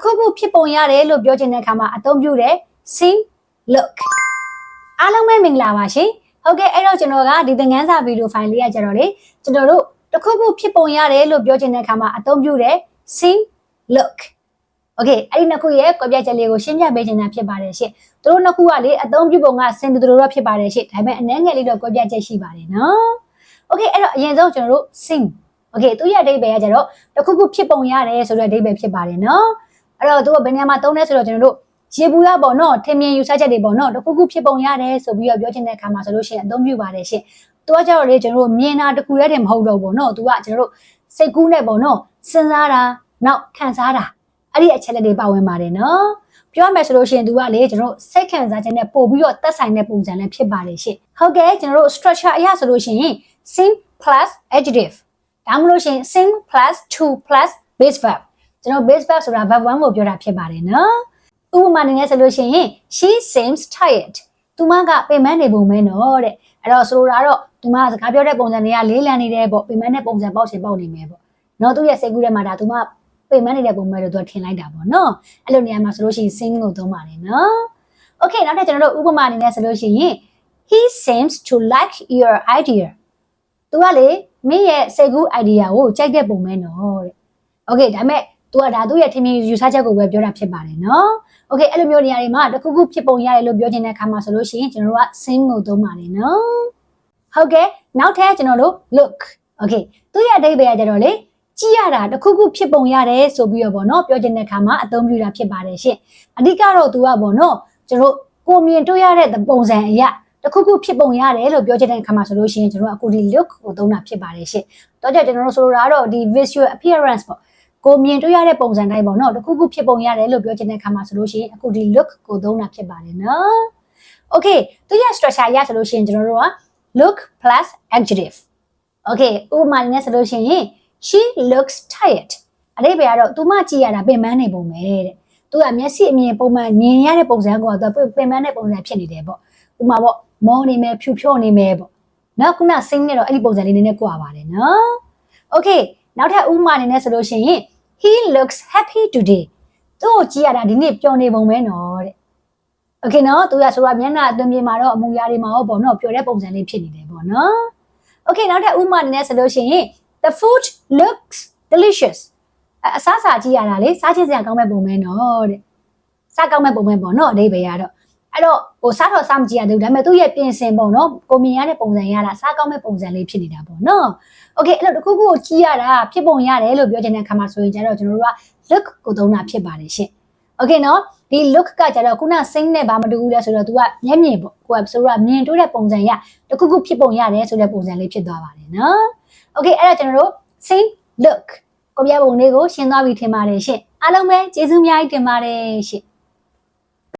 တစ်ခုခုဖြစ်ပုံရတယ်လို့ပြောချင်တဲ့အခါမှာအသုံးပြုတယ် see look အားလုံးပဲမင်္ဂလာပါရှင်ဟုတ်ကဲ့အဲ့တော့ကျွန်တော်ကဒီသင်ခန်းစာဗီဒီယိုဖိုင်လေးကကြတော့လေကျွန်တော်တို့တစ်ခုခုဖြစ်ပုံရတယ်လို့ပြောချင်တဲ့အခါမှာအသုံးပြုတယ် see look โอเคအဲ့ဒီနှစ်ခုရဲ့ကွဲပြားချက်လေးကိုရှင်းပြပေးချင်တာဖြစ်ပါတယ်ရှင်သူတို့နှစ်ခုကလေအသုံးပြုပုံကစင်တူတူတော့ဖြစ်ပါတယ်ရှင်ဒါပေမဲ့အနည်းငယ်လေးတော့ကွဲပြားချက်ရှိပါတယ်နော်โอเคအဲ့တော့အရင်ဆုံးကျွန်တော်တို့ sing โอเคသူရဲ့အဓိပ္ပာယ်ကကြတော့တစ်ခုခုဖြစ်ပုံရတယ်ဆိုတဲ့အဓိပ္ပာယ်ဖြစ်ပါတယ်နော် အဲ့တော့သူကဘယ်နေရာမှာသုံးလဲဆိုတော့ကျွန်တော်တို့ရေဘူးရပေါ့နော်ထင်မြင်ယူဆချက်တွေပေါ့နော်တစ်ခုခုဖြစ်ပုံရတယ်ဆိုပြီးတော့ပြောချင်တဲ့အခါမှာဆိုလို့ရှိရင်အသုံးပြုပါတယ်ရှင်သူကကြတော့လေကျွန်တော်တို့မြင်တာတစ်ခုတည်းတည်းမဟုတ်တော့ဘူးပေါ့နော်သူကကျွန်တော်တို့စိတ်ကူးနဲ့ပေါ့နော်စဉ်းစားတာနောက်ခံစားတာအဲ့ဒီအချက်လက်တွေပါဝင်ပါတယ်နော်ပြောရမယ်ဆိုလို့ရှိရင်သူကလေကျွန်တော်တို့စိတ်ခံစားချက်နဲ့ပို့ပြီးတော့သက်ဆိုင်တဲ့ပုံစံလည်းဖြစ်ပါတယ်ရှင်ဟုတ်ကဲ့ကျွန်တော်တို့ structure အရဆိုလို့ရှိရင် sim plus adjective ဒါမှမဟုတ်ရှင် sim plus to plus base verb ကျွန်တော် base verb ဆိုတာ verb 1ကိုပြောတာဖြစ်ပါတယ်နော်ဥပမာအနေနဲ့ဆိုလို့ရှိရင် she seems tired သူမကပင်မနေပုံမဲနော်တဲ့အဲ့တော့ဆိုလိုတာတော့သူမစကားပြောတဲ့ပုံစံတွေကလေးလံနေတယ်ပေါ့ပင်မတဲ့ပုံစံပေါက်ချင်ပေါက်နေမယ်ပေါ့နော်သူရဲ့စိတ်ကူးထဲမှာဒါသူမပင်မနေတဲ့ပုံမဲလို့သူကထင်လိုက်တာပေါ့နော်အဲ့လိုနေရာမှာဆိုလို့ရှိရင် sing ကိုသုံးပါတယ်နော် okay နောက်ထပ်ကျွန်တော်တို့ဥပမာအနေနဲ့ဆိုလို့ရှိရင် he seems to like your idea သူကလေမင်းရဲ့စိတ်ကူး idea ကိုကြိုက်တဲ့ပုံမဲနော်တဲ့ okay ဒါပေမဲ့ तू ကဒါသူ့ရဲ့ထင်မြင်ယူဆချက်ကိုပဲပြောတာဖြစ်ပါတယ်နော် okay အဲ့လိုမျိုးနေရာတွေမှာတစ်ခုခုဖြစ်ပုံရတယ်လို့ပြောချင်တဲ့အခါမှာဆိုလို့ရှိရင်ကျွန်တော်တို့က sing ကိုသုံးပါတယ်နော်ဟုတ်ကဲ့နောက်ထပ်ကျွန်တော်တို့ look okay သူ့ရဲ့အဓိပ္ပာယ်ကကြတော့လေကြည့်ရတာတစ်ခုခုဖြစ်ပုံရတယ်ဆိုပြီးတော့ဗောနော်ပြောချင်တဲ့အခါမှာအသုံးပြုတာဖြစ်ပါတယ်ရှင့်အဓိကတော့ तू ကဗောနော်ကျွန်တော်ကိုမြင်တွေ့ရတဲ့ပုံစံအရာတစ်ခုခုဖြစ်ပုံရတယ်လို့ပြောချင်တဲ့အခါမှာဆိုလို့ရှိရင်ကျွန်တော်ကအခုဒီ look ကိုသုံးတာဖြစ်ပါတယ်ရှင့်တော့ကြကျွန်တော်တို့ဆိုလိုတာကတော့ဒီ visual appearance ပေါ့ ကိုမြင်တွေ့ရတဲ့ပုံစံတိုင်းပေါ့နော်တစ်ခုခုဖြစ်ပုံရတယ်လို့ပြောချင်တဲ့အခါမှာဆိုလို့ရှိရင်အခုဒီ look ကိုသုံးတာဖြစ်ပါတယ်နော် okay သူရဲ့ structure ရဆိုလို့ရှိရင်ကျွန်တော်တို့က look plus adjective okay ဥပမာနဲ့ဆိုလို့ရှိရင် she looks tired အတိပ္ပယ်ကတော့သူမကြည့်ရတာပင်ပန်းနေပုံပဲတဲ့သူကမျက်စိအမြင်ပုံမှန်မြင်ရတဲ့ပုံစံကသူပင်ပန်းတဲ့ပုံစံဖြစ်နေတယ်ပေါ့ဥပမာပေါ့မောနေမယ်ဖြူဖြော့နေမယ်ပေါ့နောက်ခုန sing နဲ့တော့အဲ့ဒီပုံစံလေးနည်းနည်းကွာပါတယ်နော် okay နောက်ထပ်ဥပမာအနေနဲ့ဆိုလို့ရှိရင် he looks happy today သူ့ကိုကြည့်ရတာဒီနေ့ပျော်နေပုံပဲနော်တဲ့ okay နော်သူကဆိုတော့မျက်နှာအတွင်းပြင်မှာတော့အမူအရာတွေမှာရောပေါ့နော်ပျော်တဲ့ပုံစံလေးဖြစ်နေတယ်ပေါ့နော် okay နောက်ထပ်ဥပမာအနေနဲ့ဆိုလို့ရှိရင် the food looks delicious အအစားအစာကြည့်ရတာလေစားချင်စရာကောင်းမဲ့ပုံပဲနော်တဲ့စားကောင်းမဲ့ပုံပဲပေါ့နော်အဓိပ္ပာယ်ကတော့ အဲ့တော့ဟိုစားတော့စားမကြည့်ရသေးဘူးဒါပေမဲ့သူ့ရဲ့ပြင်ဆင်ပုံနော်ကိုမြင်ရတဲ့ပုံစံရတာစားကောင်းမဲ့ပုံစံလေးဖြစ်နေတာပေါ့နော် okay အဲ့တော့တစ်ခုခုကိုကြည့်ရတာဖြစ်ပုံရတယ်လို့ပြောချင်တဲ့အခါမှာဆိုရင်ကျတော့ကျွန်တော်တို့က look ကိုသုံးတာဖြစ်ပါတယ်ရှင့် okay နော်ဒီ look ကကျတော့ခုန sing နဲ့ဘာမတူဘူးလဲဆိုတော့ तू ကမျက်မြင်ပေါ့ကိုကဆိုတော့မြင်တွေ့တဲ့ပုံစံရတစ်ခုခုဖြစ်ပုံရတယ်ဆိုတဲ့ပုံစံလေးဖြစ်သွားပါတယ်နော် okay အဲ့တော့ကျွန်တော်တို့ sing look ကိုပြပုံလေးကိုရှင်းသွားပြီထင်ပါတယ်ရှင့်အားလုံးပဲကျေးဇူးအများကြီးတင်ပါတယ်ရှင့်